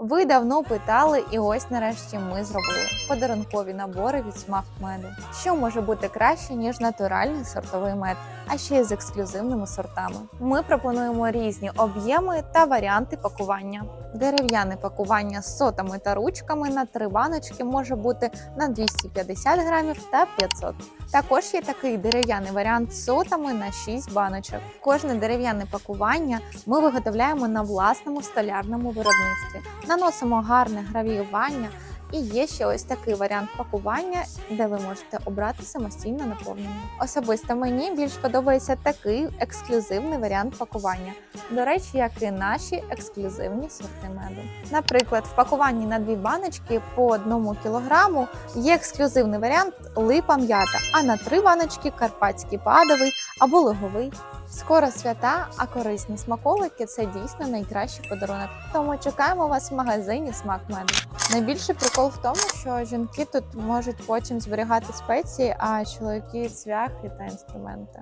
Ви давно питали, і ось нарешті ми зробили подарункові набори від смак меду. Що може бути краще ніж натуральний сортовий мед, а ще й з ексклюзивними сортами. Ми пропонуємо різні об'єми та варіанти пакування. Дерев'яне пакування з сотами та ручками на три баночки може бути на 250 грамів та 500. Також є такий дерев'яний варіант з сотами на 6 баночок. Кожне дерев'яне пакування ми виготовляємо на власному столярному виробництві. Наносимо гарне гравіювання. І є ще ось такий варіант пакування, де ви можете обрати самостійне наповнення. Особисто мені більш подобається такий ексклюзивний варіант пакування. До речі, як і наші ексклюзивні сорти меду. Наприклад, в пакуванні на дві баночки по одному кілограму є ексклюзивний варіант липа м'ята, а на три баночки карпатський падовий або луговий. Скоро свята, а корисні смаколики це дійсно найкращий подарунок. Тому чекаємо вас в магазині смак меду. Найбільший прикол в тому, що жінки тут можуть потім зберігати спеції, а чоловіки цвяхи та інструменти.